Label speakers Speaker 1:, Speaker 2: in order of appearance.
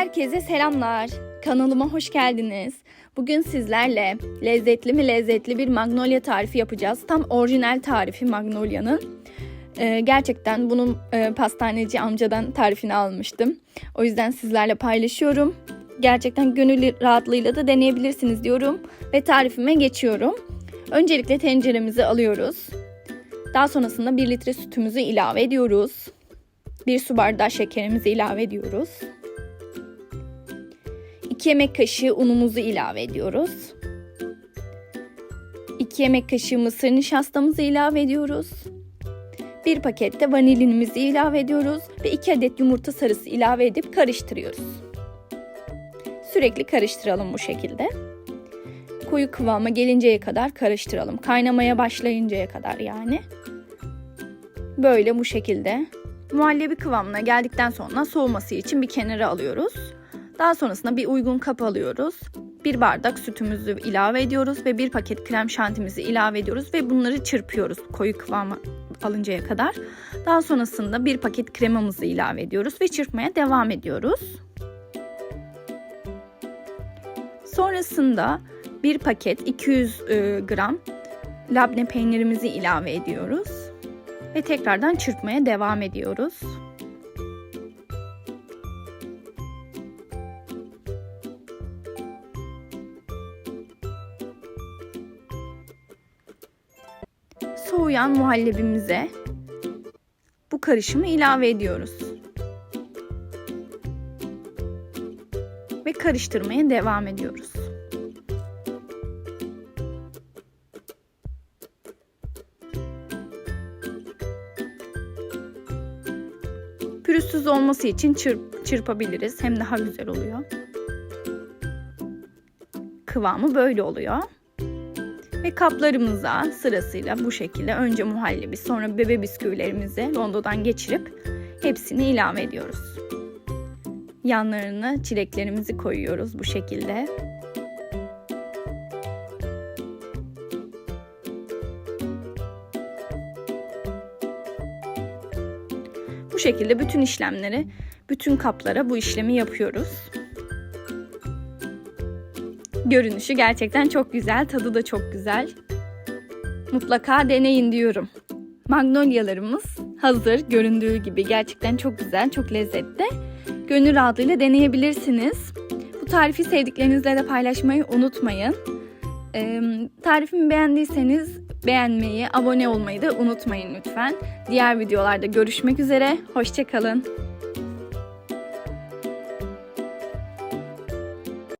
Speaker 1: Herkese selamlar. Kanalıma hoş geldiniz. Bugün sizlerle lezzetli mi lezzetli bir magnolia tarifi yapacağız. Tam orijinal tarifi magnolia'nın. Ee, gerçekten bunun e, pastaneci amcadan tarifini almıştım. O yüzden sizlerle paylaşıyorum. Gerçekten gönül rahatlığıyla da deneyebilirsiniz diyorum. Ve tarifime geçiyorum. Öncelikle tenceremizi alıyoruz. Daha sonrasında 1 litre sütümüzü ilave ediyoruz. 1 su bardağı şekerimizi ilave ediyoruz. 2 yemek kaşığı unumuzu ilave ediyoruz. 2 yemek kaşığı mısır nişastamızı ilave ediyoruz. 1 paket de vanilinimizi ilave ediyoruz ve 2 adet yumurta sarısı ilave edip karıştırıyoruz. Sürekli karıştıralım bu şekilde. Koyu kıvama gelinceye kadar karıştıralım. Kaynamaya başlayıncaya kadar yani. Böyle bu şekilde. Muhallebi kıvamına geldikten sonra soğuması için bir kenara alıyoruz. Daha sonrasında bir uygun kap alıyoruz. Bir bardak sütümüzü ilave ediyoruz ve bir paket krem şantimizi ilave ediyoruz ve bunları çırpıyoruz koyu kıvama alıncaya kadar. Daha sonrasında bir paket kremamızı ilave ediyoruz ve çırpmaya devam ediyoruz. Sonrasında bir paket 200 e, gram labne peynirimizi ilave ediyoruz ve tekrardan çırpmaya devam ediyoruz. Soğuyan muhallebimize bu karışımı ilave ediyoruz. Ve karıştırmaya devam ediyoruz. Pürüzsüz olması için çırp, çırpabiliriz. Hem daha güzel oluyor. Kıvamı böyle oluyor. Ve kaplarımıza sırasıyla bu şekilde önce muhallebi sonra bebe bisküvilerimizi rondodan geçirip hepsini ilave ediyoruz. Yanlarına çileklerimizi koyuyoruz bu şekilde. Bu şekilde bütün işlemleri, bütün kaplara bu işlemi yapıyoruz. Görünüşü gerçekten çok güzel, tadı da çok güzel. Mutlaka deneyin diyorum. Magnolyalarımız hazır göründüğü gibi gerçekten çok güzel, çok lezzetli. Gönül rahatlığıyla deneyebilirsiniz. Bu tarifi sevdiklerinizle de paylaşmayı unutmayın. Ee, tarifimi beğendiyseniz beğenmeyi, abone olmayı da unutmayın lütfen. Diğer videolarda görüşmek üzere, hoşçakalın.